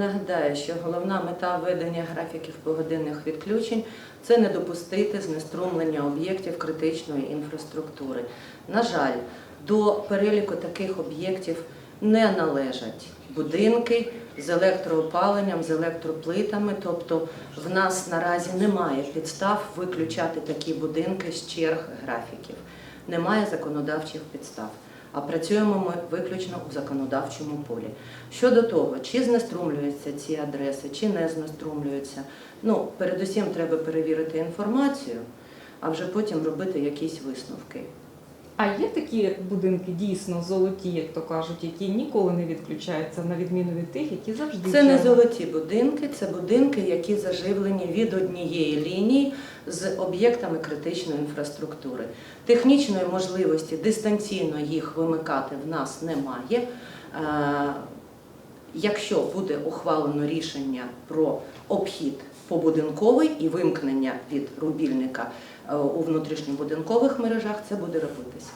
нагадаю, що головна мета введення графіків погодинних відключень це не допустити знеструмлення об'єктів критичної інфраструктури. На жаль, до переліку таких об'єктів не належать будинки з електроопаленням, з електроплитами. Тобто в нас наразі немає підстав виключати такі будинки з черг графіків. Немає законодавчих підстав. А працюємо ми виключно у законодавчому полі. Щодо того, чи знеструмлюються ці адреси, чи не знеструмлюються, ну передусім треба перевірити інформацію, а вже потім робити якісь висновки. А є такі будинки дійсно золоті, як то кажуть, які ніколи не відключаються, на відміну від тих, які завжди Це не золоті будинки, це будинки, які заживлені від однієї лінії з об'єктами критичної інфраструктури. Технічної можливості дистанційно їх вимикати в нас немає. Якщо буде ухвалено рішення про обхід побудинковий і вимкнення від рубільника е, у внутрішньобудинкових мережах, це буде робитися.